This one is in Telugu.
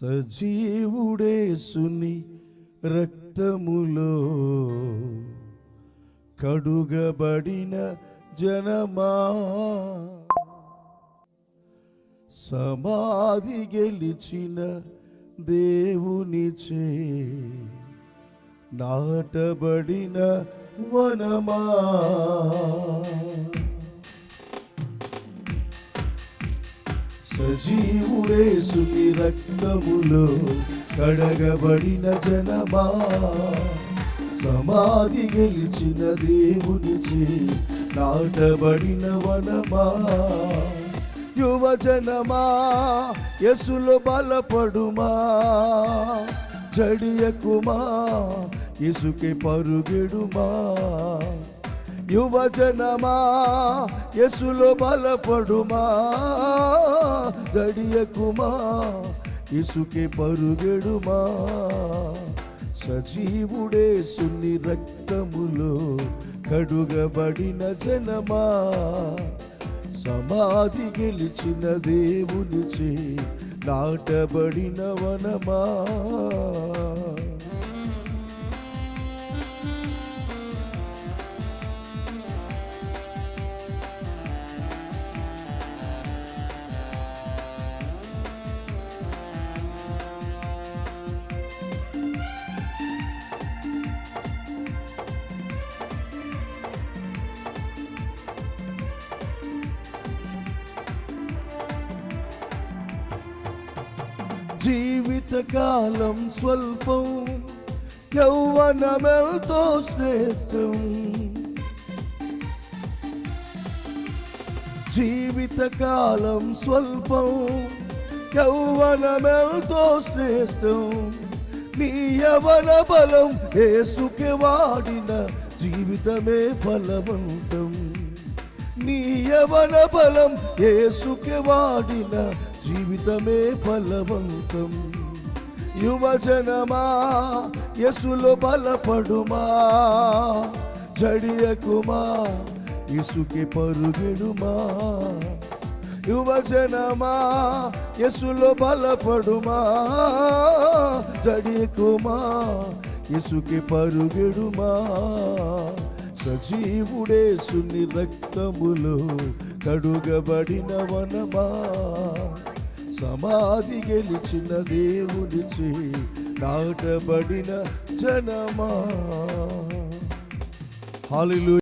సజీవుడేసుని రక్తములో కడుగబడిన జనమా. సమాధి గెలిచిన దేవునిచే నాటబడిన వనమా. సజీవుడేసుని రక్తములో కడగబడిన జనమా. సమాధి గెలిచిన దేవునిచే నాటబడిన వనమా. యువజనమా యసులు బలపడుమా. జడియకుమా ఇసుకే పరుగెడుమా. యువజనమా యసులో బలపడుమా జడియకుమా ఇసుకే పరుగెడుమా. సజీవుడే సున్ని రక్తములో కడుగబడిన జనమా. సమాధి గెలిచిన దేవునిచే నాటబడిన వనమా. జీవితకాలం స్వల్పం యౌవనమెల్తో శ్రేష్టం. జీవితకాలం స్వల్పం యౌవనమెల్తో శ్రేష్టం. నీ యవన బలం ఏసుకి వాడిన జీవితమే ఫలవంతం నీ యవన బలం ఏసుకి వాడిన జీవితమే ఫలవంతం. యువజనమా యసులో బలపడుమా. జడియకుమా ఇసుకి పరుగెడుమా. యువజనమా యసులో బలపడుమా. జడియకుమా ఇసుకి పరుగెడుమా. సజీవుడే సుని రక్తములో కడుగబడిన వనమా. సమాధి గెలిచిన దేవునిచే నాటబడిన జనమా. హాలిలు